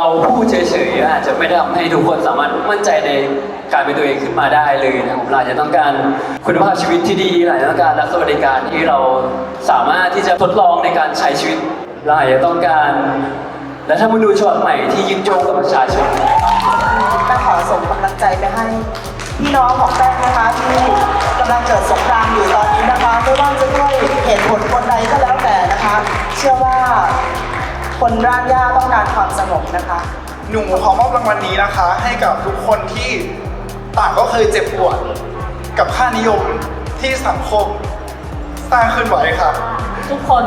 เราพูดเฉยๆอาจจะไม่ได้ทำให้ทุกคนสามารถมั่นใจในการเป็นตัวเองขึ้นมาได้เลยนะครับเราอาจจะต้องการคุณภาพชีวิตที่ดีเราอาจจะต้องการรัฐสวัสดิการที่เราสามารถที่จะทดลองในการใช้ชีวิตเราอาจจะต้องการ และถ้ามาดูฉบับใหม่ที่ยึดโยงกับประชาชนแป้งขอส่งกำลังใจไปให้พี่น้องของแป้งนะคะที่กำลังเกิดสงครามอยู่ คนร่างย่าต้องการความสงบนะคะ หนูขอมอบรางวัลนี้นะคะ ให้กับทุกคนที่ต่างก็เคยเจ็บปวด กับค่านิยมที่สังคมสร้างขึ้นไว้ค่ะ ทุกคน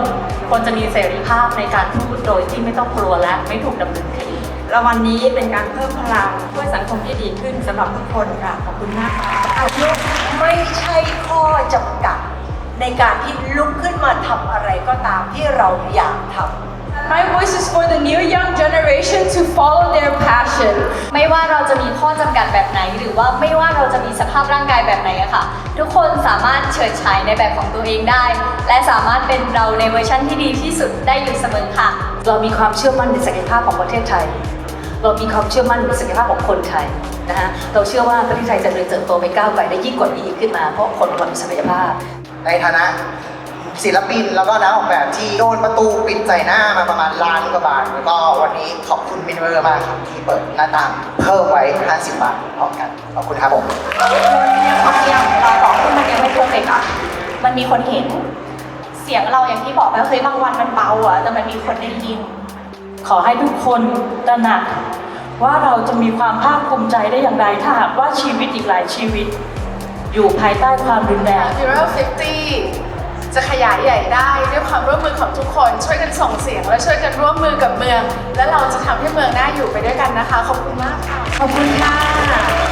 ควรจะมีเสรีภาพในการพูดโดยที่ไม่ต้องกลัวและไม่ถูกดำเนินคดีรางวัลนี้เป็นการเพิ่มพลังเพื่อสังคมที่ดีขึ้นสำหรับทุกคนค่ะขอบคุณมากค่ะอายุไม่ใช่ข้อจำกัด ในการที่ลุกขึ้นมาทำอะไรก็ตามที่เราอยากทำ My voice is for the new young generation to follow their passion ไม่ว่าเราจะมีข้อจำกัดแบบไหน หรือว่าไม่ว่าเราจะมีสภาพร่างกายแบบไหนอะค่ะ ทุกคนสามารถเฉิดฉายในแบบของตัวเองได้ และสามารถเป็นเราในเวอร์ชันที่ดีที่สุดได้อยู่เสมอค่ะ เรามีความเชื่อมั่นในศักยภาพของประเทศไทย เรามีความเชื่อมั่นในศักยภาพของคนไทยนะคะเราเชื่อว่าประเทศไทยจะเดินเติบโตไปก้าวไกลได้ยิ่งกว่านี้อีกขึ้นมาเพราะคนเรามีศักยภาพ ในฐานะ ศิลปินแล้วก็นักออกแบบที่โดนประตูปิดใส่หน้ามาประมาณล้านกว่าบาทแล้วก็วันนี้ขอบคุณมินเวอร์มากครับที่เปิดหน้าต่างเพิ่มไว้ 50 บาทพร้อมกันขอบคุณครับผมความพยายามของเราต่อขึ้นมันยังไม่เพอร์เฟกต์อะมันมีคนเห็น เสียงเราอย่างที่บอกไปเฮ้ยบางวันมันเบาอะแต่มันมีคนได้ยิน ขอให้ทุกคนตระหนักว่าเราจะมีความภาคภูมิใจได้อย่างไร ถ้าหากว่าชีวิตอีกหลายชีวิต อยู่ภายใต้ความรุนแรง Hero 50 จะขยายใหญ่ได้ด้วยความร่วมมือของทุกคนช่วยกันส่งเสียง และช่วยกันร่วมมือกับเมือง และเราจะทำให้เมืองน่าอยู่ไปด้วยกันนะคะ ขอบคุณมากค่ะ ขอบคุณค่ะ